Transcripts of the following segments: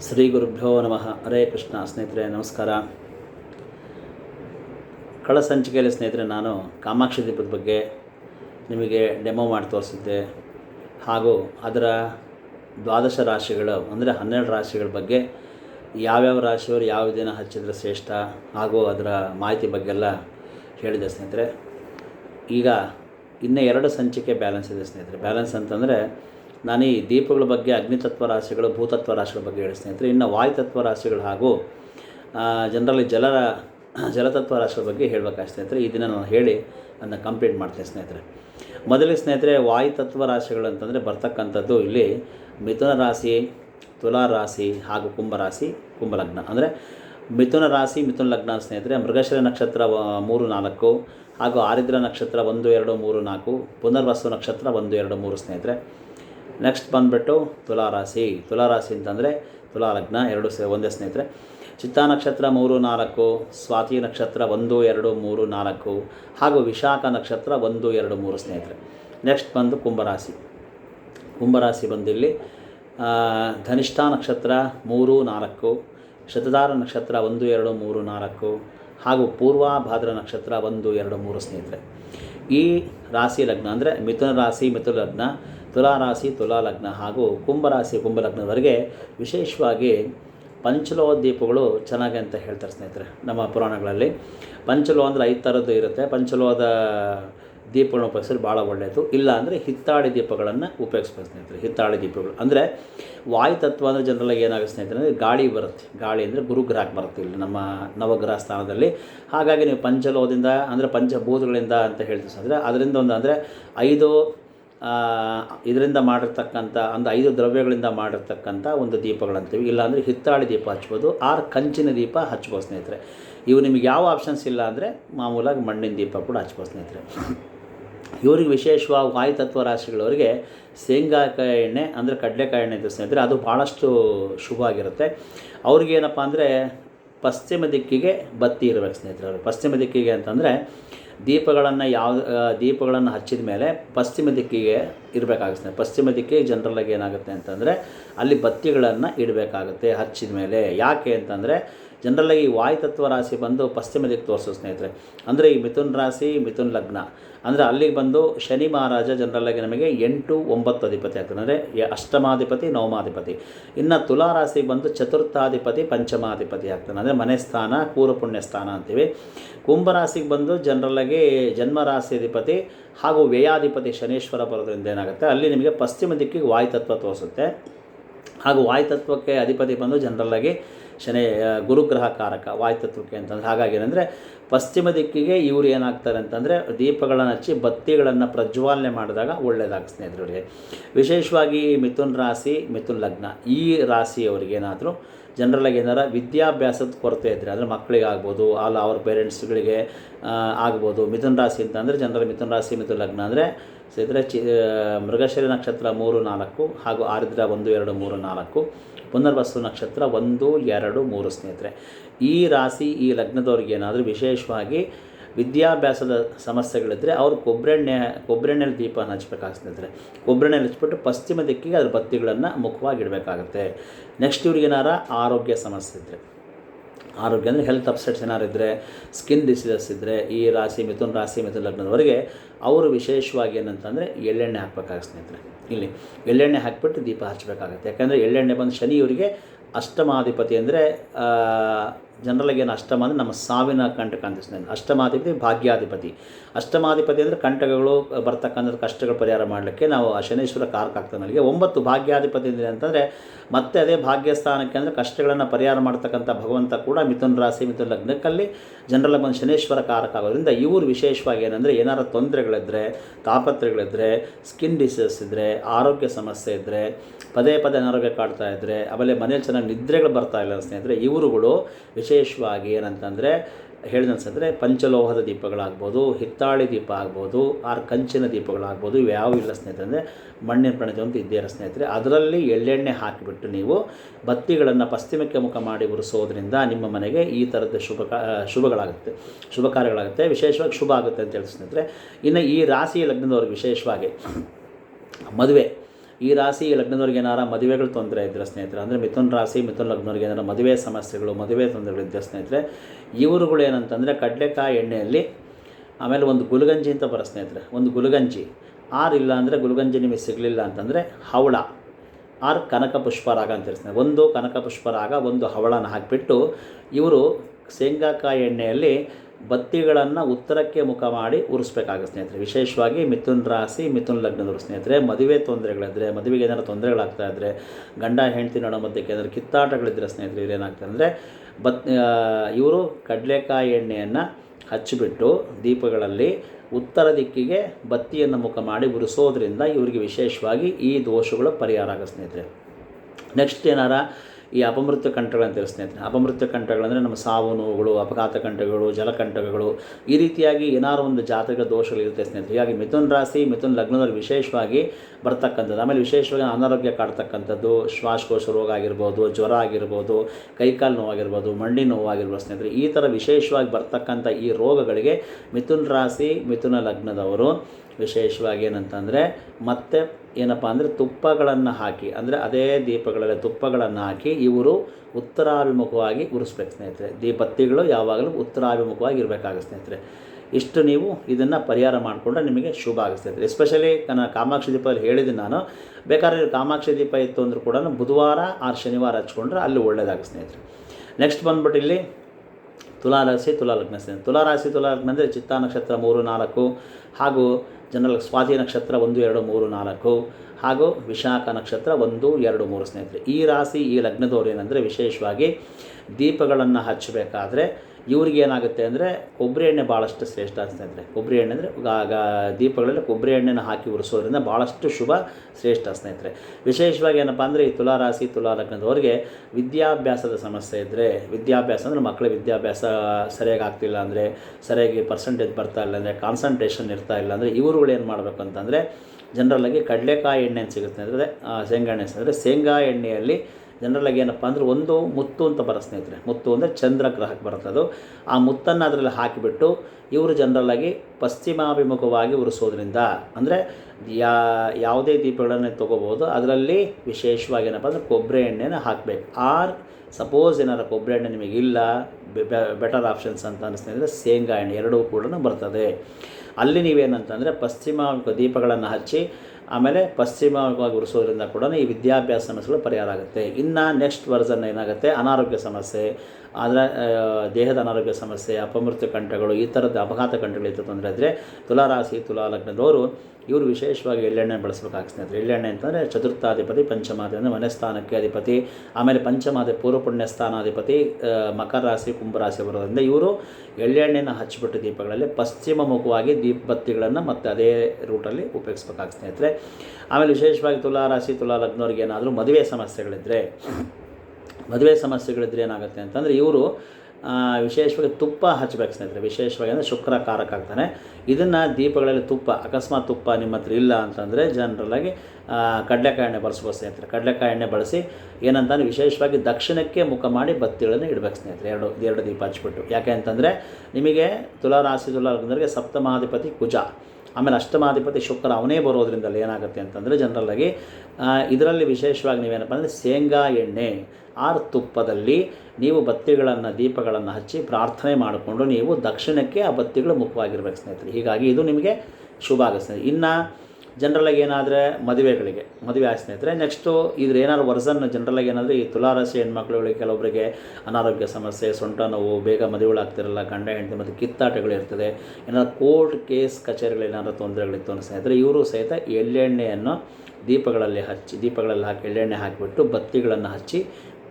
ಶ್ರೀ ಗುರುಭ್ಯೋ ನಮಃ. ಹರೇ ಕೃಷ್ಣ. ಸ್ನೇಹಿತರೆ, ನಮಸ್ಕಾರ. ಕಳ ಸಂಚಿಕೆಯಲ್ಲಿ ಸ್ನೇಹಿತರೆ, ನಾನು ಕಾಮಾಕ್ಷಿ ದೀಪದ ಬಗ್ಗೆ ನಿಮಗೆ ಡೆಮೋ ಮಾಡಿ ತೋರಿಸಿದ್ದೆ. ಹಾಗೂ ಅದರ ದ್ವಾದಶ ರಾಶಿಗಳು, ಅಂದರೆ ಹನ್ನೆರಡು ರಾಶಿಗಳ ಬಗ್ಗೆ ಯಾವ್ಯಾವ ರಾಶಿಯವರು ಯಾವ ದಿನ ಹಚ್ಚಿದ್ರೆ ಶ್ರೇಷ್ಠ ಹಾಗೂ ಅದರ ಮಾಹಿತಿ ಬಗ್ಗೆ ಎಲ್ಲ ಹೇಳಿದೆ ಸ್ನೇಹಿತರೆ. ಈಗ ಇನ್ನೂ ಎರಡು ಸಂಚಿಕೆ ಬ್ಯಾಲೆನ್ಸ್ ಇದೆ ಸ್ನೇಹಿತರೆ. ಬ್ಯಾಲೆನ್ಸ್ ಅಂತಂದರೆ ನಾನು ಈ ದೀಪಗಳ ಬಗ್ಗೆ ಅಗ್ನಿತತ್ವ ರಾಶಿಗಳು ಭೂತತ್ವ ರಾಶಿಗಳ ಬಗ್ಗೆ ಹೇಳಿ ಸ್ನೇಹಿತರೆ, ಇನ್ನು ವಾಯುತತ್ವ ರಾಶಿಗಳು ಹಾಗೂ ಜನರಲಿ ಜಲ ಜಲತತ್ವ ರಾಶಿಗಳ ಬಗ್ಗೆ ಹೇಳಬೇಕಾಗಿ ಸ್ನೇಹಿತರೆ. ಈ ದಿನ ನಾನು ಹೇಳಿ ಅದನ್ನು ಕಂಪ್ಲೀಟ್ ಮಾಡ್ತೇನೆ ಸ್ನೇಹಿತರೆ. ಮೊದಲಿಗೆ ಸ್ನೇಹಿತರೆ ವಾಯುತತ್ವ ರಾಶಿಗಳು ಅಂತಂದರೆ ಬರ್ತಕ್ಕಂಥದ್ದು ಇಲ್ಲಿ ಮಿಥುನ ರಾಶಿ, ತುಲಾ ರಾಶಿ ಹಾಗೂ ಕುಂಭರಾಶಿ ಕುಂಭಲಗ್ನ ಅಂದರೆ ಮಿಥುನ ರಾಶಿ, ಮಿಥುನ ಲಗ್ನ ಸ್ನೇಹಿತರೆ, ಮೃಗಶಿರ ನಕ್ಷತ್ರ ಮೂರು ನಾಲ್ಕು ಹಾಗೂ ಆರಿದ್ರ ನಕ್ಷತ್ರ ಒಂದು ಎರಡು ಮೂರು ನಾಲ್ಕು ಪುನರ್ವಸು ನಕ್ಷತ್ರ ಒಂದು ಎರಡು ಮೂರು ಸ್ನೇಹಿತರೆ. ನೆಕ್ಸ್ಟ್ ಬಂದುಬಿಟ್ಟು ತುಲಾರಾಶಿ. ತುಲಾರಾಶಿ ಅಂತಂದರೆ ತುಲಾ ಲಗ್ನ ಎರಡು ಸೇ ಒಂದೇ ಸ್ನೇಹಿತರೆ. ಚಿತ್ತಾ ನಕ್ಷತ್ರ ಮೂರು ನಾಲ್ಕು, ಸ್ವಾತಿ ನಕ್ಷತ್ರ ಒಂದು, ಎರಡು, ಮೂರು, ನಾಲ್ಕು, ಹಾಗೂ ವಿಶಾಖ ನಕ್ಷತ್ರ ಒಂದು, ಎರಡು, ಮೂರು ಸ್ನೇಹಿತರೆ. ನೆಕ್ಸ್ಟ್ ಬಂದು ಕುಂಭರಾಶಿ. ಕುಂಭರಾಶಿ ಬಂದಿಲ್ಲಿ ಧನಿಷ್ಠಾ ನಕ್ಷತ್ರ ಮೂರು, ನಾಲ್ಕು ಶತದಾರ ನಕ್ಷತ್ರ ಒಂದು, ಎರಡು, ಮೂರು, ನಾಲ್ಕು, ಹಾಗೂ ಪೂರ್ವಭಾದ್ರ ನಕ್ಷತ್ರ ಒಂದು, ಎರಡು, ಮೂರು ಸ್ನೇಹಿತರೆ. ಈ ರಾಶಿ ಲಗ್ನ ಅಂದರೆ ಮಿಥುನ ರಾಶಿ, ಮಿಥುನ ಲಗ್ನ ತುಲಾ ತುಲಾಲಗ್ನ ತುಲಾ ಲಗ್ನ ಹಾಗೂ ಕುಂಭರಾಶಿ, ಕುಂಭಲಗ್ನದವರಿಗೆ ವಿಶೇಷವಾಗಿ ಪಂಚಲೋಹ ದೀಪಗಳು ಚೆನ್ನಾಗಿ ಅಂತ ಹೇಳ್ತಾರೆ ಸ್ನೇಹಿತರೆ ನಮ್ಮ ಪುರಾಣಗಳಲ್ಲಿ. ಪಂಚಲೋ ಅಂದರೆ ಐದು ಥರದ್ದು ಇರುತ್ತೆ. ಪಂಚಲೋದ ದೀಪಗಳನ್ನ ಉಪಯೋಗಿಸಿದ್ರೆ ಭಾಳ ಒಳ್ಳೆಯದು. ಇಲ್ಲ ಅಂದರೆ ಹಿತ್ತಾಳಿ ದೀಪಗಳನ್ನು ಉಪಯೋಗಿಸ್ಬೇಕು ಸ್ನೇಹಿತರೆ, ಹಿತ್ತಾಳಿ ದೀಪಗಳು. ಅಂದರೆ ವಾಯುತತ್ವ ಅಂದರೆ ಜನರಲ್ಲಿ ಏನಾಗುತ್ತೆ ಸ್ನೇಹಿತರೆ ಅಂದರೆ ಗಾಳಿ ಬರುತ್ತೆ. ಗಾಳಿ ಅಂದರೆ ಗುರುಗ್ರಹಕ್ಕೆ ಬರುತ್ತೆ ಇಲ್ಲಿ ನಮ್ಮ ನವಗ್ರಹ ಸ್ಥಾನದಲ್ಲಿ. ಹಾಗಾಗಿ ನೀವು ಪಂಚಲೋದಿಂದ ಅಂದರೆ ಪಂಚಭೂತಗಳಿಂದ ಅಂತ ಹೇಳ್ತೀವಿ ಸ್ನೇಹಿತರೆ. ಅದರಿಂದ ಒಂದು ಅಂದರೆ ಐದು ಇದರಿಂದ ಮಾಡಿರ್ತಕ್ಕಂಥ, ಒಂದು ಐದು ದ್ರವ್ಯಗಳಿಂದ ಮಾಡಿರ್ತಕ್ಕಂಥ ಒಂದು ದೀಪಗಳಂತೀವಿ. ಇಲ್ಲಾಂದರೆ ಹಿತ್ತಾಳಿ ದೀಪ ಹಚ್ಬೋದು, ಆರು ಕಂಚಿನ ದೀಪ ಹಚ್ಬೋದು ಸ್ನೇಹಿತರೆ. ಇವು ನಿಮಗೆ ಯಾವ ಆಪ್ಷನ್ಸ್ ಇಲ್ಲ ಅಂದರೆ ಮಾಮೂಲಾಗಿ ಮಣ್ಣಿನ ದೀಪ ಕೂಡ ಹಚ್ಬೋದು ಸ್ನೇಹಿತರೆ. ಇವರಿಗೆ ವಿಶೇಷವಾಗಿ ವಾಯುತತ್ವ ರಾಶಿಗಳವರಿಗೆ ಶೇಂಗಾಕಾಯಿ ಎಣ್ಣೆ ಅಂದರೆ ಕಡಲೆಕಾಯಿ ಎಣ್ಣೆ ಇದೆ ಸ್ನೇಹಿತರೆ, ಅದು ಭಾಳಷ್ಟು ಶುಭ ಆಗಿರುತ್ತೆ. ಅವ್ರಿಗೇನಪ್ಪ ಅಂದರೆ ಪಶ್ಚಿಮ ದಿಕ್ಕಿಗೆ ಬತ್ತಿ ಇರಬೇಕು ಸ್ನೇಹಿತರೆ ಅವರು. ಪಶ್ಚಿಮ ದಿಕ್ಕಿಗೆ ಅಂತಂದರೆ ದೀಪಗಳನ್ನು ಯಾವ ದೀಪಗಳನ್ನು ಹಚ್ಚಿದ ಮೇಲೆ ಪಶ್ಚಿಮ ದಿಕ್ಕಿಗೆ ಇರಬೇಕಾಗುತ್ತೆ ಪಶ್ಚಿಮ ದಿಕ್ಕಿಗೆ ಜನರಲಾಗಿ ಏನಾಗುತ್ತೆ ಅಂತಂದರೆ ಅಲ್ಲಿ ಬತ್ತಿಗಳನ್ನು ಇಡಬೇಕಾಗುತ್ತೆ ಹಚ್ಚಿದ ಮೇಲೆ. ಯಾಕೆ ಅಂತಂದರೆ ಜನರಲಾಗಿ ಈ ವಾಯುತತ್ವ ರಾಶಿ ಬಂದು ಪಶ್ಚಿಮ ದಿಕ್ಕು ತೋರಿಸೋ ಸ್ನೇಹಿತರೆ. ಅಂದರೆ ಈ ಮಿಥುನ್ ರಾಶಿ, ಮಿಥುನ್ ಲಗ್ನ. ಅಂದರೆ ಅಲ್ಲಿಗೆ ಬಂದು ಶನಿ ಮಹಾರಾಜ ಜನರಲಾಗಿ ನಮಗೆ ಎಂಟು, ಒಂಬತ್ತು ಅಧಿಪತಿ ಆಗ್ತದೆ ಅಂದರೆ ಅಷ್ಟಮಾಧಿಪತಿ, ನವಮಾಧಿಪತಿ. ಇನ್ನು ತುಲಾ ರಾಶಿಗೆ ಬಂದು ಚತುರ್ಥಾಧಿಪತಿ, ಪಂಚಮಾಧಿಪತಿ ಆಗ್ತಾನೆ. ಅಂದರೆ ಮನೆ ಸ್ಥಾನ ಪೂರ್ವ ಪುಣ್ಯ ಸ್ಥಾನ ಅಂತೀವಿ. ಕುಂಭರಾಶಿಗೆ ಬಂದು ಜನರಲಾಗಿ ಜನ್ಮರಾಶಿ ಅಧಿಪತಿ ಹಾಗೂ ವ್ಯಯಾಧಿಪತಿ ಶನೇಶ್ವರ ಬರೋದ್ರಿಂದ ಏನಾಗುತ್ತೆ? ಅಲ್ಲಿ ನಿಮಗೆ ಪಶ್ಚಿಮ ದಿಕ್ಕಿಗೆ ವಾಯುತತ್ವ ತೋರಿಸುತ್ತೆ. ಹಾಗೂ ವಾಯುತತ್ವಕ್ಕೆ ಅಧಿಪತಿ ಬಂದು ಜನರಲ್ಲಾಗಿ ಶನಿ ಗುರುಗ್ರಹ ಕಾರಕ ವಾಯುತತ್ವಕ್ಕೆ ಅಂತಂದ್ರೆ ಹಾಗಾಗಿ ಏನಂದರೆ ಪಶ್ಚಿಮ ದಿಕ್ಕಿಗೆ ಇವರು ಏನಾಗ್ತಾರೆ ಅಂತಂದರೆ ದೀಪಗಳನ್ನು ಹಚ್ಚಿ ಬತ್ತಿಗಳನ್ನು ಪ್ರಜ್ವಾಲನೆ ಮಾಡಿದಾಗ ಒಳ್ಳೆಯದಾಗ ಸ್ನೇಹಿತರಿಗೆ ವಿಶೇಷವಾಗಿ ಮಿಥುನ್ ರಾಶಿ, ಮಿಥುನ್ ಲಗ್ನ, ಈ ರಾಶಿಯವರಿಗೇನಾದರೂ ಜನರಲಾಗಿ ಏನಾರ ವಿದ್ಯಾಭ್ಯಾಸದ ಕೊರತೆ ಇದ್ದರೆ ಅಂದರೆ ಮಕ್ಕಳಿಗಾಗ್ಬೋದು, ಅಲ್ಲ ಅವ್ರ ಪೇರೆಂಟ್ಸ್ಗಳಿಗೆ ಆಗ್ಬೋದು, ಮಿಥುನ್ ರಾಶಿ ಅಂತಂದರೆ ಜನರಲ್ ಮಿಥುನ್ ರಾಶಿ, ಮಿಥುನ್ ಲಗ್ನ ಅಂದರೆ ಸ್ನೇಹಿತರೆ ಚಿ ಮೃಗಶಿರ ನಕ್ಷತ್ರ ಮೂರು ನಾಲ್ಕು ಹಾಗೂ ಆರಿದ್ರ ಒಂದು ಎರಡು ಮೂರು ನಾಲ್ಕು, ಪುನರ್ವಸ್ತು ನಕ್ಷತ್ರ ಒಂದು ಎರಡು ಮೂರು ಸ್ನೇಹಿತರೆ. ಈ ರಾಶಿ, ಈ ಲಗ್ನದವ್ರಿಗೆ ಏನಾದರೂ ವಿಶೇಷವಾಗಿ ವಿದ್ಯಾಭ್ಯಾಸದ ಸಮಸ್ಯೆಗಳಿದ್ದರೆ ಅವರು ಕೊಬ್ಬರೆಣ್ಣೆ ಕೊಬ್ಬರೆಣ್ಣೆಲಿ ದೀಪನ ಹಚ್ಬೇಕಾಗುತ್ತೆ ಸ್ನೇಹಿತರೆ? ಕೊಬ್ಬರೆಣ್ಣೆಲಿ ಹಚ್ಬಿಟ್ಟು ಪಶ್ಚಿಮ ದಿಕ್ಕಿಗೆ ಅದರ ಬತ್ತಿಗಳನ್ನು ಮುಖವಾಗಿ ಇಡಬೇಕಾಗುತ್ತೆ ನೆಕ್ಸ್ಟ್ ಇವ್ರಿಗೇನಾರ ಆರೋಗ್ಯ ಸಮಸ್ಯೆ ಇದ್ದರೆ ಆರೋಗ್ಯ ಅಂದರೆ ಹೆಲ್ತ್ ಅಪ್ಸೆಟ್ಸ್ ಏನಾರು ಇದ್ದರೆ ಸ್ಕಿನ್ ಡಿಸೀಸಸ್ ಇದ್ದರೆ ಈ ರಾಶಿ ಮಿಥುನ್ ರಾಶಿ ಮಿಥುನ್ ಲಗ್ನದವರೆಗೆ ಅವರು ವಿಶೇಷವಾಗಿ ಏನಂತಂದರೆ ಎಳ್ಳೆಣ್ಣೆ ಹಾಕ್ಬೇಕಾಗುತ್ತೆ ಸ್ನೇಹಿತರೆ. ಇಲ್ಲಿ ಎಳ್ಳೆಣ್ಣೆ ಹಾಕಿಬಿಟ್ಟು ದೀಪ ಹಚ್ಚಬೇಕಾಗುತ್ತೆ. ಯಾಕಂದರೆ ಎಳ್ಳೆಣ್ಣೆ ಬಂದು ಶನಿ ಇವರಿಗೆ ಅಷ್ಟಮಾಧಿಪತಿ ಅಂದರೆ ಜನರಲಾಗಿ ಏನು ಅಷ್ಟಮ ಅಂದರೆ ನಮ್ಮ ಸಾವಿನ ಕಂಟಕ ಅಂತ ಅಷ್ಟಮಾಧಿಪತಿ, ಭಾಗ್ಯಾಧಿಪತಿ. ಅಷ್ಟಮಾಧಿಪತಿ ಅಂದರೆ ಕಂಟಕಗಳು ಬರ್ತಕ್ಕಂಥ ಕಷ್ಟಗಳ ಪರಿಹಾರ ಮಾಡಲಿಕ್ಕೆ ನಾವು ಆ ಶನೇಶ್ವರ ಕಾರಕ ಆಗ್ತಾನೆ ನನಗೆ ಒಂಬತ್ತು ಭಾಗ್ಯಾಧಿಪತಿ ಅಂದರೆ ಅಂತಂದರೆ ಮತ್ತೆ ಅದೇ ಭಾಗ್ಯಸ್ಥಾನಕ್ಕೆ ಅಂದರೆ ಕಷ್ಟಗಳನ್ನು ಪರಿಹಾರ ಮಾಡ್ತಕ್ಕಂಥ ಭಗವಂತ ಕೂಡ ಮಿಥುನ್ ರಾಶಿ, ಮಿಥುನ್ ಲಗ್ನಕ್ಕಲ್ಲಿ ಜನರಲ್ ಬಂದು ಶನೇಶ್ವರ ಕಾರಕ ಆಗೋದ್ರಿಂದ ಇವರು ವಿಶೇಷವಾಗಿ ಏನಂದರೆ ಏನಾರ ತೊಂದರೆಗಳಿದ್ದರೆ ತಾಪತ್ರೆಗಳಿದ್ದರೆ ಸ್ಕಿನ್ ಡಿಸೀಸ್ ಇದ್ದರೆ ಆರೋಗ್ಯ ಸಮಸ್ಯೆ ಇದ್ದರೆ ಪದೇ ಪದೇ ಅನಾರೋಗ್ಯ ಕಾಡ್ತಾ ಇದ್ದರೆ ಆಮೇಲೆ ಮನೇಲಿ ಚೆನ್ನಾಗಿ ನಿದ್ರೆಗಳು ಬರ್ತಾ ಇಲ್ಲ ಸ್ನೇಹಿತರೆ, ಇವರುಗಳು ವಿಶೇಷವಾಗಿ ಏನಂತಂದರೆ ಹೇಳಿದನ್ಸಂದರೆ ಪಂಚಲೋಹದ ದೀಪಗಳಾಗ್ಬೋದು, ಹಿತ್ತಾಳೆ ದೀಪ ಆಗ್ಬೋದು, ಆರ್ ಕಂಚಿನ ದೀಪಗಳಾಗ್ಬೋದು ಯಾವ ಇಲ್ಲ ಸ್ನೇಹಿತರೆ ಅಂದರೆ ಮಣ್ಣಿನ ಪ್ರಣಿತ ಅಂತ ಇದ್ದೇ ಸ್ನೇಹಿತರೆ. ಅದರಲ್ಲಿ ಎಳ್ಳೆಣ್ಣೆ ಹಾಕಿಬಿಟ್ಟು ನೀವು ಬತ್ತಿಗಳನ್ನು ಪಶ್ಚಿಮಕ್ಕೆ ಮುಖ ಮಾಡಿ ಉರಿಸೋದ್ರಿಂದ ನಿಮ್ಮ ಮನೆಗೆ ಈ ಥರದ ಶುಭ ಶುಭಗಳಾಗುತ್ತೆ, ಶುಭ ಕಾರ್ಯಗಳಾಗುತ್ತೆ, ವಿಶೇಷವಾಗಿ ಶುಭ ಆಗುತ್ತೆ ಅಂತ ಹೇಳಿ ಸ್ನೇಹಿತರೆ. ಇನ್ನು ಈ ರಾಶಿ ಲಗ್ನದವ್ರಿಗೆ ವಿಶೇಷವಾಗಿ ಮದುವೆ ಈ ರಾಶಿ ಲಗ್ನದವ್ರಿಗೆ ಏನಾರ ಮದುವೆಗಳು ತೊಂದರೆ ಇದ್ದರೆ ಸ್ನೇಹಿತರೆ, ಅಂದರೆ ಮಿಥುನ್ ರಾಶಿ, ಮಿಥುನ್ ಲಗ್ನವ್ರಿಗೆ ಏನಾರ ಮದುವೆ ಸಮಸ್ಯೆಗಳು, ಮದುವೆ ತೊಂದರೆಗಳಿದ್ದರೆ ಸ್ನೇಹಿತರೆ, ಇವರುಗಳು ಏನಂತಂದರೆ ಕಡಲೆಕಾಯಿ ಎಣ್ಣೆಯಲ್ಲಿ ಆಮೇಲೆ ಒಂದು ಗುಲಗಂಜಿ ಅಂತ ಬರೋ ಸ್ನೇಹಿತರೆ, ಒಂದು ಗುಲಗಂಜಿ. ಆರ್ ಇಲ್ಲ ಅಂದರೆ ಗುಲಗಂಜಿ ನಿಮಗೆ ಸಿಗಲಿಲ್ಲ ಅಂತಂದರೆ ಹವಳ. ಆರ್ ಕನಕ ಪುಷ್ಪರಾಗ ಅಂತ ಇರ್ತದೆ ಒಂದು ಕನಕ ಪುಷ್ಪರಾಗ, ಒಂದು ಹವಳನ ಹಾಕಿಬಿಟ್ಟು ಇವರು ಶೇಂಗಾಕಾಯಿ ಎಣ್ಣೆಯಲ್ಲಿ ಬತ್ತಿಗಳನ್ನು ಉತ್ತರಕ್ಕೆ ಮುಖ ಮಾಡಿ ಉರಿಸ್ಬೇಕಾಗುತ್ತೆ ಸ್ನೇಹಿತರೆ. ವಿಶೇಷವಾಗಿ ಮಿಥುನ್ ರಾಶಿ, ಮಿಥುನ್ ಲಗ್ನದವರು ಸ್ನೇಹಿತರೆ, ಮದುವೆ ತೊಂದರೆಗಳಿದ್ರೆ, ಮದುವೆಗೆ ಏನಾದ್ರು ತೊಂದರೆಗಳಾಗ್ತಾ ಇದ್ದರೆ ಗಂಡ, ಹೆಂಡತಿ ನೋಡೋ ಮಧ್ಯಕ್ಕೆ ಏನಾದ್ರು ಕಿತ್ತಾಟಗಳಿದ್ದರೆ ಸ್ನೇಹಿತರೆ ಅಂದರೆ ಬತ್ ಇವರು ಕಡಲೆಕಾಯಿ ಎಣ್ಣೆಯನ್ನು ಹಚ್ಚಿಬಿಟ್ಟು ದೀಪಗಳಲ್ಲಿ ಉತ್ತರ ದಿಕ್ಕಿಗೆ ಬತ್ತಿಯನ್ನು ಮುಖ ಮಾಡಿ ಉರಿಸೋದ್ರಿಂದ ಇವರಿಗೆ ವಿಶೇಷವಾಗಿ ಈ ದೋಷಗಳು ಪರಿಹಾರ ಆಗೋ ಸ್ನೇಹಿತರೆ. ನೆಕ್ಸ್ಟ್ ಏನಾರ ಈ ಅಪಮೃತ ಕಂಠಗಳಂತ ಇರೋ ಸ್ನೇಹಿತರೆ ಅಪಮೃತ್ಯು ಕಂಠಗಳಂದರೆ ನಮ್ಮ ಸಾವು ನೋವುಗಳು, ಅಪಘಾತ ಕಂಠಗಳು ಜಲಕಂಠಗಳು ಈ ರೀತಿಯಾಗಿ ಏನಾರು ಒಂದು ಜಾತಕ ದೋಷಗಳಿರುತ್ತೆ ಸ್ನೇಹಿತರೆ. ಹೀಗಾಗಿ ಮಿಥುನ್ ರಾಶಿ, ಮಿಥುನ್ ಲಗ್ನದಲ್ಲಿ ವಿಶೇಷವಾಗಿ ಬರ್ತಕ್ಕಂಥದ್ದು, ಆಮೇಲೆ ವಿಶೇಷವಾಗಿ ಅನಾರೋಗ್ಯ ಕಾಡ್ತಕ್ಕಂಥದ್ದು, ಶ್ವಾಸಕೋಶ ರೋಗ ಆಗಿರ್ಬೋದು, ಜ್ವರ ಆಗಿರ್ಬೋದು, ಕೈಕಾಲು ನೋವಾಗಿರ್ಬೋದು, ಮಂಡಿ ನೋವಾಗಿರ್ಬೋದು ಸ್ನೇಹಿತರೆ. ಈ ಥರ ವಿಶೇಷವಾಗಿ ಬರ್ತಕ್ಕಂಥ ಈ ರೋಗಗಳಿಗೆ ಮಿಥುನ್ ರಾಶಿ, ಮಿಥುನ ಲಗ್ನದವರು ವಿಶೇಷವಾಗಿ ಏನಂತಂದರೆ ಮತ್ತೆ ಏನಪ್ಪ ಅಂದರೆ ತುಪ್ಪಗಳನ್ನು ಹಾಕಿ, ಅಂದರೆ ಅದೇ ದೀಪಗಳಲ್ಲಿ ತುಪ್ಪಗಳನ್ನು ಹಾಕಿ ಇವರು ಉತ್ತರಾಭಿಮುಖವಾಗಿ ಉರಿಸ್ಬೇಕು ಸ್ನೇಹಿತರೆ. ದೀಪತ್ತಿಗಳು ಯಾವಾಗಲೂ ಉತ್ತರಾಭಿಮುಖವಾಗಿ ಇರಬೇಕಾಗುತ್ತೆ ಸ್ನೇಹಿತರೆ. ಇಷ್ಟು ನೀವು ಇದನ್ನು ಪರಿಹಾರ ಮಾಡಿಕೊಂಡ್ರೆ ನಿಮಗೆ ಶುಭ ಆಗುತ್ತೆ ಎಸ್ಪೆಷಲಿ ನಾನು ಕಾಮಾಕ್ಷಿ ದೀಪದಲ್ಲಿ ಹೇಳಿದ್ದೀನಿ ನಾನು. ಬೇಕಾದ್ರೆ ಕಾಮಾಕ್ಷಿ ದೀಪ ಇತ್ತು ಅಂದರೂ ಕೂಡ ಬುಧವಾರ ಆರು ಶನಿವಾರ ಹಚ್ಕೊಂಡ್ರೆ ಅಲ್ಲಿ ಒಳ್ಳೆಯದಾಗ ಸ್ನೇಹಿತರೆ. ನೆಕ್ಸ್ಟ್ ಬಂದ್ಬಿಟ್ಟು ಇಲ್ಲಿ ತುಲಾರಾಶಿ ತುಲಾಲಗ್ನ ಸ್ನೇಹಿತರೆ ತುಲಾರಾಶಿ ತುಲಾಲಗ್ನ ಅಂದರೆ ಚಿತ್ತಾ ನಕ್ಷತ್ರ ಮೂರು, ನಾಲ್ಕು, ಹಾಗೂ ಜನರಲ್ ಸ್ವಾತಿ ನಕ್ಷತ್ರ ಒಂದು, ಎರಡು, ಮೂರು, ನಾಲ್ಕು, ಹಾಗೂ ವಿಶಾಖ ನಕ್ಷತ್ರ ಒಂದು, ಎರಡು, ಮೂರು ಸ್ನೇಹಿತರೆ. ಈ ರಾಶಿ, ಈ ಲಗ್ನದವ್ರು ಏನಂದರೆ ವಿಶೇಷವಾಗಿ ದೀಪಗಳನ್ನು ಹಚ್ಚಬೇಕಾದ್ರೆ ಇವ್ರಿಗೆ ಏನಾಗುತ್ತೆ ಅಂದರೆ ಕೊಬ್ಬರಿ ಎಣ್ಣೆ ಭಾಳಷ್ಟು ಶ್ರೇಷ್ಠ ಸ್ನೇಹಿತರೆ. ಕೊಬ್ಬರಿ ಎಣ್ಣೆ ಅಂದರೆ ದೀಪಗಳಲ್ಲಿ ಕೊಬ್ಬರಿ ಎಣ್ಣೆನ ಹಾಕಿ ಉರಿಸೋದ್ರಿಂದ ಭಾಳಷ್ಟು ಶುಭ ಶ್ರೇಷ್ಠ ಸ್ನೇಹಿತರೆ. ವಿಶೇಷವಾಗಿ ಏನಪ್ಪ ಅಂದರೆ ಈ ತುಲಾ ರಾಶಿ ತುಲಾ ವಿದ್ಯಾಭ್ಯಾಸದ ಸಮಸ್ಯೆ ಇದ್ದರೆ ವಿದ್ಯಾಭ್ಯಾಸ ಅಂದರೆ ಮಕ್ಕಳ ವಿದ್ಯಾಭ್ಯಾಸ ಸರಿಯಾಗಿ ಆಗ್ತಿಲ್ಲ ಅಂದರೆ, ಸರಿಯಾಗಿ ಪರ್ಸೆಂಟೇಜ್ ಬರ್ತಾ ಇಲ್ಲ ಅಂದರೆ ಕಾನ್ಸಂಟ್ರೇಷನ್ ಇರ್ತಾ ಇಲ್ಲ ಅಂದರೆ ಇವರುಗಳು ಏನು ಮಾಡಬೇಕು ಅಂತಂದರೆ ಜನರಲ್ಲಾಗಿ ಕಡಲೆಕಾಯಿ ಎಣ್ಣೆ ಸಿಗುತ್ತೆ ಅಂದರೆ ಶೇಂಗಾ ಎಣ್ಣೆ ಅಂದರೆ ಶೇಂಗಾ ಎಣ್ಣೆಯಲ್ಲಿ ಜನರಲಾಗಿ ಏನಪ್ಪ ಅಂದರೆ ಒಂದು ಮುತ್ತು ಅಂತ ಬರೋ ಸ್ನೇಹಿತರೆ. ಮುತ್ತು ಅಂದರೆ ಚಂದ್ರ ಗ್ರಹಕ್ಕೆ ಬರುತ್ತೆ ಅದು. ಆ ಮುತ್ತನ್ನು ಅದರಲ್ಲಿ ಹಾಕಿಬಿಟ್ಟು ಇವರು ಜನರಲ್ಲಾಗಿ ಪಶ್ಚಿಮಾಭಿಮುಖವಾಗಿ ಉರಿಸೋದ್ರಿಂದ ಅಂದರೆ ಯಾ, ಯಾವುದೇ ದೀಪಗಳನ್ನು ತೊಗೋಬೋದು. ಅದರಲ್ಲಿ ವಿಶೇಷವಾಗಿ ಏನಪ್ಪ ಅಂದರೆ ಕೊಬ್ಬರಿ ಎಣ್ಣೆನ ಹಾಕಬೇಕು. ಆರ್ ಸಪೋಸ್ ಏನಾರ ಕೊಬ್ಬರಿ ಎಣ್ಣೆ ನಿಮಗಿಲ್ಲ ಬೆಟರ್ ಆಪ್ಷನ್ಸ್ ಅಂತ ಅನ್ನಿಸ್ತಿದ್ರೆ ಶೇಂಗಾ ಎಣ್ಣೆ ಎರಡೂ ಕೂಡ ಬರ್ತದೆ. ಅಲ್ಲಿ ನೀವೇನಂತಂದರೆ ಪಶ್ಚಿಮ ದೀಪಗಳನ್ನು ಹಚ್ಚಿ ಆಮೇಲೆ ಪಶ್ಚಿಮವಾಗಿ ಉರಿಸೋದ್ರಿಂದ ಕೂಡ ಈ ವಿದ್ಯಾಭ್ಯಾಸ ಸಮಸ್ಯೆಗಳು ಪರಿಹಾರ ಆಗುತ್ತೆ. ಇನ್ನು ನೆಕ್ಸ್ಟ್ ವರ್ಸನ್ ಏನಾಗುತ್ತೆ? ಅನಾರೋಗ್ಯ ಸಮಸ್ಯೆ. ಆದರೆ ದೇಹದ ಅನಾರೋಗ್ಯ ಸಮಸ್ಯೆ, ಅಪಮೃತ್ಯು ಕಂಠಗಳು, ಈ ಥರದ ಅಪಘಾತ ಕಂಠಗಳಿತ್ತು ತೊಂದರೆ ಆದರೆ ತುಲಾರಾಶಿ ತುಲಾ ಲಗ್ನದವರು ಇವರು ವಿಶೇಷವಾಗಿ ಎಳ್ಳೆಣ್ಣೆ ಬಳಸಬೇಕಾಗಿ ಸ್ನೇಹಿತರೆ. ಎಳ್ಳೆಣ್ಣೆ ಅಂತಂದರೆ ಚತುರ್ಥಾಧಿಪತಿ ಪಂಚಮಾಧಿಪತಿ ಅಂದರೆ ಮನೆಸ್ಥಾನಕ್ಕೆ ಅಧಿಪತಿ, ಆಮೇಲೆ ಪಂಚಮಾಧಿ ಪೂರ್ವ ಪುಣ್ಯ ಸ್ಥಾನಾಧಿಪತಿ ಮಕರ ರಾಶಿ ಕುಂಭರಾಶಿ ಬರೋದ್ರಿಂದ ಇವರು ಎಳ್ಳೆಣ್ಣೆನ ಹಚ್ಚಿಬಿಟ್ಟು ದೀಪಗಳಲ್ಲಿ ಪಶ್ಚಿಮ ಮುಖವಾಗಿ ದೀಪ ಬತ್ತಿಗಳನ್ನು ಮತ್ತು ಅದೇ ರೂಟಲ್ಲಿ ಉಪಯೋಗಿಸ್ಬೇಕಾಗಿ ಸ್ನೇಹಿತರೆ. ಆಮೇಲೆ ವಿಶೇಷವಾಗಿ ತುಲಾ ರಾಶಿ ತುಲಾ ಲಗ್ನವ್ರಿಗೆ ಏನಾದರೂ ಮದುವೆ ಸಮಸ್ಯೆಗಳಿದ್ದರೆ ಮದುವೆ ಸಮಸ್ಯೆಗಳಿದ್ರೆ ಏನಾಗುತ್ತೆ ಅಂತಂದರೆ ಇವರು ವಿಶೇಷವಾಗಿ ತುಪ್ಪ ಹಚ್ಚಬೇಕು ಸ್ನೇಹಿತರೆ. ವಿಶೇಷವಾಗಿ ಅಂದರೆ ಶುಕ್ರ ಕಾರಕ ಆಗ್ತಾನೆ ಇದನ್ನು ದೀಪಗಳಲ್ಲಿ ತುಪ್ಪ, ಅಕಸ್ಮಾತ್ ತುಪ್ಪ ನಿಮ್ಮ ಹತ್ರ ಇಲ್ಲ ಅಂತಂದರೆ ಜನರಲ್ಲಾಗಿ ಕಡಲೆಕಾಯಿ ಎಣ್ಣೆ ಬಳಸ್ಬೋದು ಸ್ನೇಹಿತರೆ. ಕಡಲೆಕಾಯಿ ಎಣ್ಣೆ ಬಳಸಿ ಏನಂತಂದರೆ ವಿಶೇಷವಾಗಿ ದಕ್ಷಿಣಕ್ಕೆ ಮುಖ ಮಾಡಿ ಬತ್ತಿಗಳನ್ನು ಇಡಬೇಕು ಸ್ನೇಹಿತರೆ. ಎರಡು ಎರಡು ದೀಪ ಹಚ್ಚಿಬಿಟ್ಟು ಯಾಕೆ ಅಂತಂದರೆ ನಿಮಗೆ ತುಲಾ ರಾಶಿ ತುಲಾ ಲಗ್ನದವರಿಗೆ ಸಪ್ತಮಾಧಿಪತಿ ಕುಜ. ಆಮೇಲೆ ಅಷ್ಟಮಾಧಿಪತಿ ಶುಕ್ರ ಅವನೇ ಬರೋದ್ರಿಂದಲೇ ಏನಾಗುತ್ತೆ ಅಂತಂದರೆ ಜನರಲ್ಲಾಗಿ ಇದರಲ್ಲಿ ವಿಶೇಷವಾಗಿ ನೀವೇನಪ್ಪ ಅಂದರೆ ಶೇಂಗಾ ಎಣ್ಣೆ ಆರು ತುಪ್ಪದಲ್ಲಿ ನೀವು ಬತ್ತಿಗಳನ್ನು, ದೀಪಗಳನ್ನು ಹಚ್ಚಿ ಪ್ರಾರ್ಥನೆ ಮಾಡಿಕೊಂಡು ನೀವು ದಕ್ಷಿಣಕ್ಕೆ ಆ ಬತ್ತಿಗಳು ಮುಖವಾಗಿರ್ಬೇಕು ಸ್ನೇಹಿತರೆ. ಹೀಗಾಗಿ ಇದು ನಿಮಗೆ ಶುಭ ಆಗುತ್ತೆ ಇನ್ನು ಜನರಲಾಗಿ ಏನಾದರೆ ಮದುವೆಗಳಿಗೆ, ಮದುವೆ ಆಗಿ ಸ್ನೇಹಿತರೆ. ನೆಕ್ಸ್ಟು ಇದ್ರ ಏನಾದ್ರು ವರ್ಸನ್ ಜನರಲಾಗಿ ಏನಾದರೆ ಈ ತುಲಾರಾಶಿ ಹೆಣ್ಮಕ್ಳುಗಳಿಗೆ ಕೆಲವೊಬ್ಬರಿಗೆ ಅನಾರೋಗ್ಯ ಸಮಸ್ಯೆ, ಸೊಂಟ ನೋವು, ಬೇಗ ಮದುವೆಗಳಾಗ್ತಿರಲ್ಲ, ಗಂಡ, ಹೆಂಡತಿ ಮತ್ತು ಕಿತ್ತಾಟಗಳಿರ್ತದೆ ಏನಾದ್ರು ಕೋರ್ಟ್ ಕೇಸ್ ಕಚೇರಿಗಳು ಏನಾದರೂ ತೊಂದರೆಗಳಿತ್ತು ಅನ್ನೋ ಸ್ನೇಹಿತರೆ, ಇವರು ಸಹಿತ ಎಳ್ಳೆಣ್ಣೆಯನ್ನು ದೀಪಗಳಲ್ಲಿ ಹಚ್ಚಿ, ದೀಪಗಳಲ್ಲಿ ಹಾಕಿ, ಎಳ್ಳೆಣ್ಣೆ ಹಾಕಿಬಿಟ್ಟು ಬತ್ತಿಗಳನ್ನು ಹಚ್ಚಿ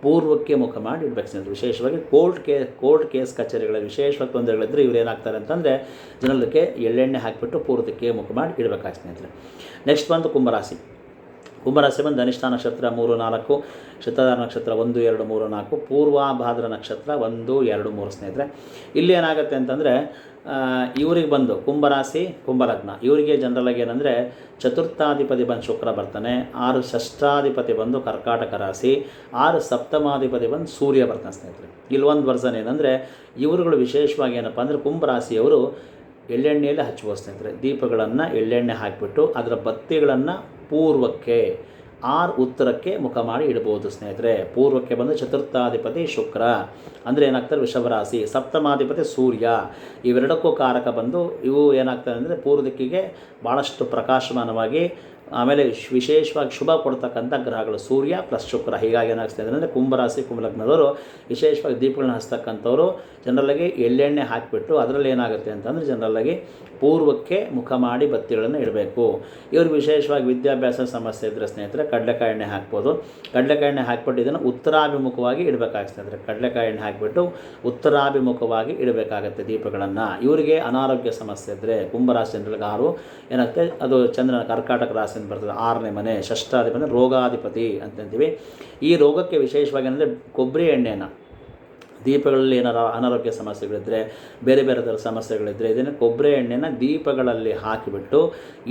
ಪೂರ್ವಕ್ಕೆ ಮುಖ ಮಾಡಿ ಇಡಬೇಕು ಸ್ನೇಹಿತರೆ ವಿಶೇಷವಾಗಿ ಕೋರ್ಟ್ ಕೇ, ಕೋರ್ಟ್ ಕೇಸ್ ಕಚೇರಿಗಳ ವಿಶೇಷವಾಗಿ ತೊಂದರೆಗಳಿದ್ದರೆ ಇವ್ರು ಏನಾಗ್ತಾರೆ ಅಂತಂದರೆ ಜನರಕ್ಕೆ ಎಳ್ಳೆಣ್ಣೆ ಹಾಕಿಬಿಟ್ಟು ಪೂರ್ವಕ್ಕೆ ಮುಖ ಮಾಡಿ ಇಡಬೇಕಾಗಿ ಸ್ನೇಹಿತರೆ. ನೆಕ್ಸ್ಟ್ ಬಂದು ಕುಂಭರಾಶಿ. ಕುಂಭರಾಶಿ ಬಂದು ಅನಿಷ್ಠಾ ನಕ್ಷತ್ರ ಮೂರು, ನಾಲ್ಕು, ಶತಧಾರ ನಕ್ಷತ್ರ ಒಂದು, ಎರಡು, ಮೂರು, ನಾಲ್ಕು, ಪೂರ್ವಾಭಾದ್ರ ನಕ್ಷತ್ರ ಒಂದು, ಎರಡು, ಮೂರು ಸ್ನೇಹಿತರೆ. ಇಲ್ಲಿ ಏನಾಗುತ್ತೆ ಅಂತಂದರೆ ಇವ್ರಿಗೆ ಬಂದು ಕುಂಭರಾಶಿ, ಕುಂಭಲಗ್ನ. ಇವರಿಗೆ ಜನರಲಾಗಿ ಏನಂದರೆ ಚತುರ್ಥಾಧಿಪತಿ ಬಂದು ಶುಕ್ರ ಬರ್ತಾನೆ, ಆರು ಷಷ್ಠಾಧಿಪತಿ ಬಂದು ಕರ್ಕಾಟಕ ರಾಶಿ, ಆರು ಸಪ್ತಮಾಧಿಪತಿ ಬಂದು ಸೂರ್ಯ ಬರ್ತಾನೆ ಸ್ನೇಹಿತರೆ. ಇಲ್ಲಿ ಒಂದು ವರ್ಸನ್ ಏನಂದರೆ ಇವರುಗಳು ವಿಶೇಷವಾಗಿ ಏನಪ್ಪ ಅಂದರೆ ಕುಂಭರಾಶಿಯವರು ಎಳ್ಳೆಣ್ಣೆಯಲ್ಲಿ ಹಚ್ಚುವ ಸ್ನೇಹಿತರೆ. ದೀಪಗಳನ್ನು ಎಳ್ಳೆಣ್ಣೆ ಹಾಕಿಬಿಟ್ಟು ಅದರ ಬತ್ತಿಗಳನ್ನು ಪೂರ್ವಕ್ಕೆ ಆರ್ ಉತ್ತರಕ್ಕೆ ಮುಖ ಮಾಡಿ ಇಡಬಹುದು, ಸ್ನೇಹಿತರೆ. ಪೂರ್ವಕ್ಕೆ ಬಂದು ಚತುರ್ಥಾಧಿಪತಿ ಶುಕ್ರ. ಅಂದರೆ ಏನಾಗ್ತದೆ? ವೃಷಭರಾಶಿ. ಸಪ್ತಮಾಧಿಪತಿ ಸೂರ್ಯ. ಇವೆರಡಕ್ಕೂ ಕಾರಕ ಬಂದು ಇವು ಏನಾಗ್ತದೆ ಅಂದರೆ ಪೂರ್ವ ದಿಕ್ಕಿಗೆ ಭಾಳಷ್ಟು ಪ್ರಕಾಶಮಾನವಾಗಿ ಆಮೇಲೆ ವಿಶೇಷವಾಗಿ ಶುಭ ಕೊಡ್ತಕ್ಕಂಥ ಗ್ರಹಗಳು ಸೂರ್ಯ ಪ್ಲಸ್ ಶುಕ್ರ. ಹೀಗಾಗಿ ಏನಾಗ್ತದೆ ಅಂದರೆ ಕುಂಭರಾಶಿ ಕುಂಭಲಗ್ನದವರು ವಿಶೇಷವಾಗಿ ದೀಪಗಳನ್ನ ಹಚ್ತಕ್ಕಂಥವ್ರು ಜನರಲ್ಲಾಗಿ ಎಳ್ಳೆಣ್ಣೆ ಹಾಕಿಬಿಟ್ಟು ಅದರಲ್ಲಿ ಏನಾಗುತ್ತೆ ಅಂತಂದರೆ ಜನರಲ್ಲಾಗಿ ಪೂರ್ವಕ್ಕೆ ಮುಖ ಮಾಡಿ ಬತ್ತಿಗಳನ್ನು ಇಡಬೇಕು. ಇವರು ವಿಶೇಷವಾಗಿ ವಿದ್ಯಾಭ್ಯಾಸ ಸಮಸ್ಯೆ ಇದ್ದರೆ ಸ್ನೇಹಿತರೆ ಕಡಲೆಕಾಯಿ ಎಣ್ಣೆ ಹಾಕ್ಬೋದು. ಕಡಲೆಕಾಯಿ ಎಣ್ಣೆ ಹಾಕಿಬಿಟ್ಟು ಇದನ್ನು ಉತ್ತರಾಭಿಮುಖವಾಗಿ ಇಡಬೇಕಾಗುತ್ತೆ ಅಂದರೆ ಕಡಲೆಕಾಯಿ ಎಣ್ಣೆ ಹಾಕಿಬಿಟ್ಟು ಉತ್ತರಾಭಿಮುಖವಾಗಿ ಇಡಬೇಕಾಗತ್ತೆ ದೀಪಗಳನ್ನು. ಇವರಿಗೆ ಅನಾರೋಗ್ಯ ಸಮಸ್ಯೆ ಇದ್ದರೆ ಕುಂಭರಾಶಿ ಜನರಿಗೆ ಆರು ಏನಾಗುತ್ತೆ ಅದು ಚಂದ್ರನ ಕರ್ಕಾಟಕ ರಾಶಿಯಿಂದ ಬರ್ತದೆ. ಆರನೇ ಮನೆ ಷಷ್ಠಾಧಿಪತಿ ರೋಗಾಧಿಪತಿ ಅಂತಂತೀವಿ. ಈ ರೋಗಕ್ಕೆ ವಿಶೇಷವಾಗಿ ಏನಂದರೆ ಕೊಬ್ಬರಿ ಎಣ್ಣೆಯನ್ನು ದೀಪಗಳಲ್ಲಿ ಏನಾರು ಅನಾರೋಗ್ಯ ಸಮಸ್ಯೆಗಳಿದ್ದರೆ ಬೇರೆ ಬೇರೆ ಥರ ಸಮಸ್ಯೆಗಳಿದ್ದರೆ ಇದನ್ನು ಕೊಬ್ಬರಿ ಎಣ್ಣೆನ ದೀಪಗಳಲ್ಲಿ ಹಾಕಿಬಿಟ್ಟು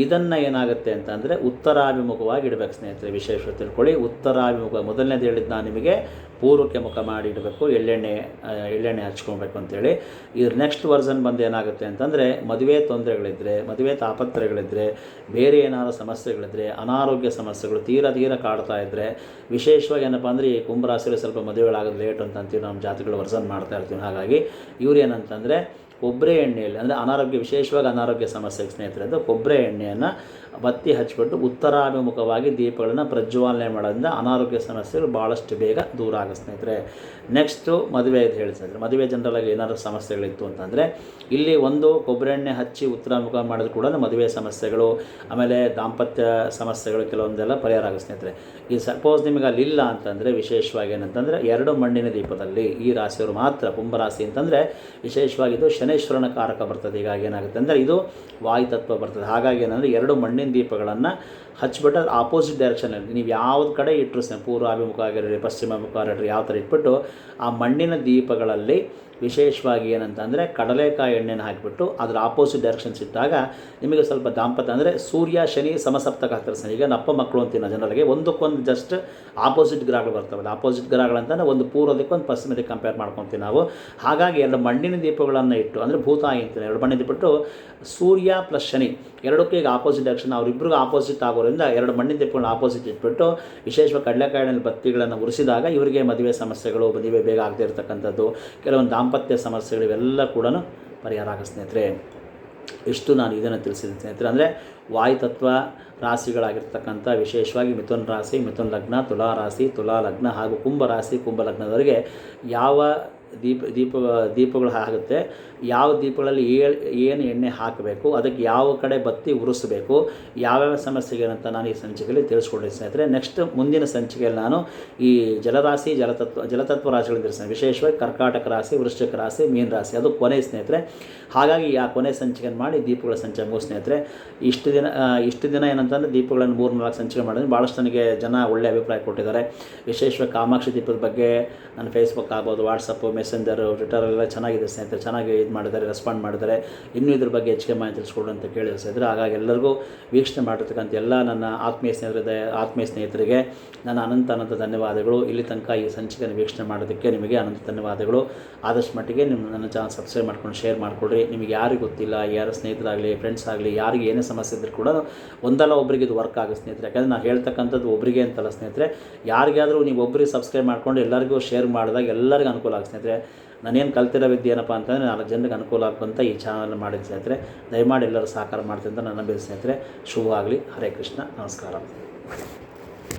ಇದನ್ನು ಏನಾಗುತ್ತೆ ಅಂತಂದರೆ ಉತ್ತರಾಭಿಮುಖವಾಗಿ ಇಡಬೇಕು ಸ್ನೇಹಿತರೆ, ವಿಶೇಷ ತಿಳ್ಕೊಳ್ಳಿ. ಉತ್ತರಾಭಿಮುಖ, ಮೊದಲನೇದು ಹೇಳಿದ್ದು ನಾನು ನಿಮಗೆ, ಪೂರ್ವಕ್ಕೆ ಮುಖ ಮಾಡಿ ಇಡಬೇಕು, ಎಳ್ಳೆಣ್ಣೆ ಎಳ್ಳೆಣ್ಣೆ ಹಚ್ಕೊಬೇಕು ಅಂತೇಳಿ. ಇದ್ರ ನೆಕ್ಸ್ಟ್ ವರ್ಸನ್ ಬಂದು ಏನಾಗುತ್ತೆ ಅಂತಂದರೆ, ಮದುವೆ ತೊಂದರೆಗಳಿದ್ದರೆ ಮದುವೆ ತಾಪತ್ರಯಗಳಿದ್ದರೆ ಬೇರೆ ಏನಾದರೂ ಸಮಸ್ಯೆಗಳಿದ್ದರೆ ಅನಾರೋಗ್ಯ ಸಮಸ್ಯೆಗಳು ತೀರಾ ತೀರಾ ಕಾಡ್ತಾ ಇದ್ದರೆ ವಿಶೇಷವಾಗಿ ಏನಪ್ಪ ಅಂದರೆ ಈ ಕುಂಭರಾಶಿಯಲ್ಲಿ ಸ್ವಲ್ಪ ಮದುವೆಗಳಾಗೋದು ಲೇಟ್ ಅಂತ ಅಂತೀವಿ, ನಮ್ಮ ಜಾತಿಗಳು ವರ್ಸನ್ ಮಾಡ್ತಾ ಇರ್ತೀವಿ. ಹಾಗಾಗಿ ಇವ್ರು ಏನಂತಂದರೆ ಕೊಬ್ಬರಿ ಎಣ್ಣೆಯಲ್ಲಿ, ಅಂದರೆ ಅನಾರೋಗ್ಯ, ವಿಶೇಷವಾಗಿ ಅನಾರೋಗ್ಯ ಸಮಸ್ಯೆಗೆ ಸ್ನೇಹಿತರೆ ಕೊಬ್ಬರಿ ಎಣ್ಣೆಯನ್ನು ಬತ್ತಿ ಹಚ್ಚಿಬಿಟ್ಟು ಉತ್ತರಾಭಿಮುಖವಾಗಿ ದೀಪಗಳನ್ನು ಪ್ರಜ್ವಾಲನೆ ಮಾಡೋದ್ರಿಂದ ಅನಾರೋಗ್ಯ ಸಮಸ್ಯೆಗಳು ಭಾಳಷ್ಟು ಬೇಗ ದೂರ ಆಗುತ್ತೆ ಸ್ನೇಹಿತರೆ. ನೆಕ್ಸ್ಟು ಮದುವೆ ಅಂತ ಹೇಳಿ ಸ್ನೇಹಿತರೆ. ಮದುವೆ ಜನರಲಾಗಿ ಏನಾದರೂ ಸಮಸ್ಯೆಗಳಿತ್ತು ಅಂತಂದರೆ, ಇಲ್ಲಿ ಒಂದು ಕೊಬ್ಬರಿ ಎಣ್ಣೆ ಹಚ್ಚಿ ಉತ್ತರಾಭಿಮುಖ ಮಾಡಿದ್ರು ಕೂಡ ಮದುವೆ ಸಮಸ್ಯೆಗಳು, ಆಮೇಲೆ ದಾಂಪತ್ಯ ಸಮಸ್ಯೆಗಳು ಕೆಲವೊಂದೆಲ್ಲ ಪರಿಹಾರ ಆಗುತ್ತೆ ಸ್ನೇಹಿತರೆ. ಈ ಸಪೋಸ್ ನಿಮಗೆ ಅಲ್ಲಿ ಇಲ್ಲ ಅಂತಂದರೆ, ವಿಶೇಷವಾಗಿ ಏನಂತಂದರೆ ಎರಡು ಮಣ್ಣಿನ ದೀಪದಲ್ಲಿ ಈ ರಾಶಿಯವರು ಮಾತ್ರ ಕುಂಭರಾಶಿ ಅಂತಂದರೆ, ವಿಶೇಷವಾಗಿ ಇದು ಶನೇಶ್ವರನ ಕಾರಕ ಬರ್ತದೆ. ಹೀಗಾಗಿ ಏನಾಗುತ್ತೆ ಅಂದರೆ ಇದು ವಾಯುತತ್ವ ಬರ್ತದೆ. ಹಾಗಾಗಿ ಏನಂದರೆ ಎರಡು ಮಣ್ಣಿನ ದೀಪಗಳನ್ನು ಹಚ್ಬಿಟ್ಟು ಅದು ಆಪೋಸಿಟ್ ಡೈರೆಕ್ಷನಲ್ಲಿ ನೀವು ಯಾವ್ದು ಕಡೆ ಇಟ್ಟರು ಸಹ ಪೂರ್ವಾಭಿಮುಖ ಆಗಿರಲಿ, ಪಶ್ಚಿಮಾಭಿಮುಖ ಆಗಿರಲಿ, ಯಾವ ಥರ ಇಟ್ಬಿಟ್ಟು ಆ ಮಣ್ಣಿನ ದೀಪಗಳಲ್ಲಿ ವಿಶೇಷವಾಗಿ ಏನಂತಂದರೆ ಕಡಲೆಕಾಯಿ ಎಣ್ಣೆನ ಹಾಕಿಬಿಟ್ಟು ಅದರ ಆಪೋಸಿಟ್ ಡೈರೆಕ್ಷನ್ಸ್ ಇಟ್ಟಾಗ ನಿಮಗೆ ಸ್ವಲ್ಪ ದಾಂಪತ್ಯ ಅಂದರೆ ಸೂರ್ಯ, ಶನಿ ಸಮಸಪ್ತಕ ಆಗ್ತಾರೆ ಈಗ ನಪ್ಪ ಮಕ್ಕಳು ಅಂತಿನ ಜನರಿಗೆ ಒಂದಕ್ಕೊಂದು ಜಸ್ಟ್ ಆಪೋಸಿಟ್ ಗ್ರಹಗಳು ಬರ್ತವೆ. ಆಪೋಸಿಟ್ ಗ್ರಹಗಳಂತಂದರೆ ಒಂದು ಪೂರ್ವದಕ್ಕೆ ಒಂದು ಪಶ್ಚಿಮದಕ್ಕೆ ಕಂಪೇರ್ ಮಾಡ್ಕೊತೀವಿ ನಾವು. ಹಾಗಾಗಿ ಎರಡು ಮಣ್ಣಿನ ದೀಪಗಳನ್ನು ಇಟ್ಟು ಅಂದರೆ ಭೂತಾಯಿ ಅಂತೀನಿ ಎರಡು ಮಣ್ಣಿನ ದೀಪಿಟ್ಟು ಸೂರ್ಯ ಪ್ಲಸ್ ಶನಿ ಎರಡಕ್ಕೂ ಈಗ ಆಪೋಸಿಟ್ ಆಕ್ಷನ್ ಅವರಿಬ್ಬರಿಗೂ ಆಪೋಸಿಟ್ ಆಗೋದ್ರಿಂದ ಎರಡು ಮಣ್ಣಿನ ದೀಪಗಳನ್ನ ಆಪೋಸಿಟ್ ಇಟ್ಬಿಟ್ಟು ವಿಶೇಷವಾಗಿ ಕಡಲೆಕಾಯಿನಲ್ಲಿ ಬತ್ತಿಗಳನ್ನು ಉರಿಸಿದಾಗ ಇವರಿಗೆ ಮದುವೆ ಸಮಸ್ಯೆಗಳು, ಮದುವೆ ಬೇಗ ಆಗದೇ ಇರತಕ್ಕಂಥದ್ದು, ಕೆಲವೊಂದು ದಾಂಪತ್ಯ ಸಮಸ್ಯೆಗಳು ಇವೆಲ್ಲ ಕೂಡ ಪರಿಹಾರ ಆಗ ಸ್ನೇಹಿತರೆ. ಇಷ್ಟು ನಾನು ಇದನ್ನು ತಿಳಿಸಿದ್ದೀನಿ ಸ್ನೇಹಿತರೆ. ಅಂದರೆ ವಾಯುತತ್ವ ರಾಶಿಗಳಾಗಿರ್ತಕ್ಕಂಥ ವಿಶೇಷವಾಗಿ ಮಿಥುನ್ ರಾಶಿ, ಮಿಥುನ್ ಲಗ್ನ, ತುಲಾ ರಾಶಿ, ತುಲಾ ಲಗ್ನ ಹಾಗೂ ಕುಂಭ ರಾಶಿ, ಕುಂಭ ಲಗ್ನದವರಿಗೆ ಯಾವ ದೀಪ ದೀಪ, ದೀಪಗಳು ಆಗುತ್ತೆ ಯಾವ ದೀಪಗಳಲ್ಲಿ ಏನು ಎಣ್ಣೆ ಹಾಕಬೇಕು, ಅದಕ್ಕೆ ಯಾವ ಕಡೆ ಬತ್ತಿ ಉರಿಸಬೇಕು, ಯಾವ್ಯಾವ ಸಮಸ್ಯೆಗೆ ಅಂತ ನಾನು ಈ ಸಂಚಿಕೆಯಲ್ಲಿ ತಿಳಿಸ್ಕೊಡ್ರಿ ಸ್ನೇಹಿತರೆ. ನೆಕ್ಸ್ಟ್ ಮುಂದಿನ ಸಂಚಿಕೆಯಲ್ಲಿ ನಾನು ಈ ಜಲರಾಶಿ, ಜಲತತ್ವ ಜಲತತ್ವ ರಾಶಿಗಳು ತಿಳಿಸ್ತೇನೆ. ವಿಶೇಷವಾಗಿ ಕರ್ಕಾಟಕ ರಾಶಿ, ವೃಶ್ಚಿಕ ರಾಶಿ, ಮೀನ ರಾಶಿ, ಅದು ಕೊನೆ ಸ್ನೇಹಿತರೆ. ಹಾಗಾಗಿ ಆ ಕೊನೆ ಸಂಚಿಕೆಯನ್ನು ಮಾಡಿ ದೀಪಗಳ ಸಂಚಿಕೆ ಮುಗಿಸ್ ಸ್ನೇಹಿತರೆ. ಇಷ್ಟು ದಿನ ಇಷ್ಟು ದಿನ ಏನಂತಂದರೆ ದೀಪಗಳನ್ನು ಮೂರು, ನಾಲ್ಕು ಸಂಚಿಕೆ ಮಾಡಿದ್ರೆ ಭಾಳಷ್ಟು ನನಗೆ ಜನ ಒಳ್ಳೆಯ ಅಭಿಪ್ರಾಯ ಕೊಟ್ಟಿದ್ದಾರೆ. ವಿಶೇಷವಾಗಿ ಕಾಮಾಕ್ಷಿ ದೀಪದ ಬಗ್ಗೆ ನನ್ನ ಫೇಸ್ಬುಕ್ ಆಗ್ಬೋದು ವಾಟ್ಸಪ್ಪು ಮೆಸೆಂಜರು ಟ್ವಿಟರೆಲ್ಲ ಚೆನ್ನಾಗಿದೆ ಸ್ನೇಹಿತರೆ, ಚೆನ್ನಾಗಿ ಇದು ಮಾಡಿದ್ದಾರೆ ರೆಸ್ಪಾಂಡ್ ಮಾಡಿದ್ದಾರೆ. ಇನ್ನೂ ಇದ್ರ ಬಗ್ಗೆ ಹೆಚ್ಚಿಗೆ ಮಾಹಿತಿ ತಿಳಿಸ್ಕೊಡು ಅಂತ ಕೇಳಿ ಸ್ನೇಹಿತರೆ. ಹಾಗಾಗಿ ಎಲ್ಲರಿಗೂ ವೀಕ್ಷಣೆ ಮಾಡಿರ್ತಕ್ಕಂಥ ಎಲ್ಲ ನನ್ನ ಆತ್ಮೀಯ ಸ್ನೇಹಿತರದ, ಆತ್ಮೀಯ ಸ್ನೇಹಿತರಿಗೆ ನನ್ನ ಅನಂತ ಅನಂತ ಧನ್ಯವಾದಗಳು. ಇಲ್ಲಿ ತನಕ ಈ ಸಂಚಿಕೆಯನ್ನು ವೀಕ್ಷಣೆ ಮಾಡೋದಕ್ಕೆ ನಿಮಗೆ ಅನಂತ ಧನ್ಯವಾದಗಳು. ಆದಷ್ಟು ಮಟ್ಟಿಗೆ ನಿಮ್ಮ ನನ್ನ ಚಾನಲ್ ಸಬ್ಸ್ಕ್ರೈಬ್ ಮಾಡ್ಕೊಂಡು ಶೇರ್ ಮಾಡಿಕೊಡ್ರಿ. ನಿಮಗೆ ಯಾರಿಗೂ ಗೊತ್ತಿಲ್ಲ, ಯಾರ ಸ್ನೇಹಿತರಾಗಲಿ ಫ್ರೆಂಡ್ಸ್ ಆಗಲಿ, ಯಾರಿಗೆ ಏನೇ ಸಮಸ್ಯೆ ಇದ್ದರೂ ಕೂಡ ಒಂದಲ್ಲ ಒಬ್ಬರಿಗೆ ಇದು ವರ್ಕ್ ಆಗುತ್ತೆ ಸ್ನೇಹಿತರೆ. ಯಾಕಂದರೆ ನಾನು ಹೇಳ್ತಕ್ಕಂಥದ್ದು ಒಬ್ಬರಿಗೆ ಅಂತಲ್ಲ ಸ್ನೇಹಿತರೆ. ಯಾರಿಗಾದರೂ ನೀವು ಒಬ್ಬರಿಗೆ ಸಬ್ಸ್ಕ್ರೈಬ್ ಮಾಡ್ಕೊಂಡು ಎಲ್ಲರಿಗೂ ಶೇರ್ ಮಾಡಿದಾಗ ಎಲ್ಲರಿಗೂ ಅನುಕೂಲ ಆಗುತ್ತೆ ಸ್ನೇಹಿತರೆ. ನಾನೇನು ಕಲ್ತಿರೋ ವಿದ್ಯೆ ಏನಪ್ಪ ಅಂತಂದರೆ ನಾಲ್ಕು ಜನರಿಗೆ ಅನುಕೂಲ ಆಗುವಂಥ ಈ ಚಾನಲ್ ಮಾಡಿದ ಸ್ನೇಹಿತರೆ. ದಯಮಾಡಿ ಎಲ್ಲರೂ ಸಹಕಾರ ಮಾಡ್ತೀನಿ ಅಂತ ನನ್ನ ಸ್ನೇಹಿತರೆ. ಶುಭವಾಗಲಿ. ಹರೇ ಕೃಷ್ಣ. ನಮಸ್ಕಾರ.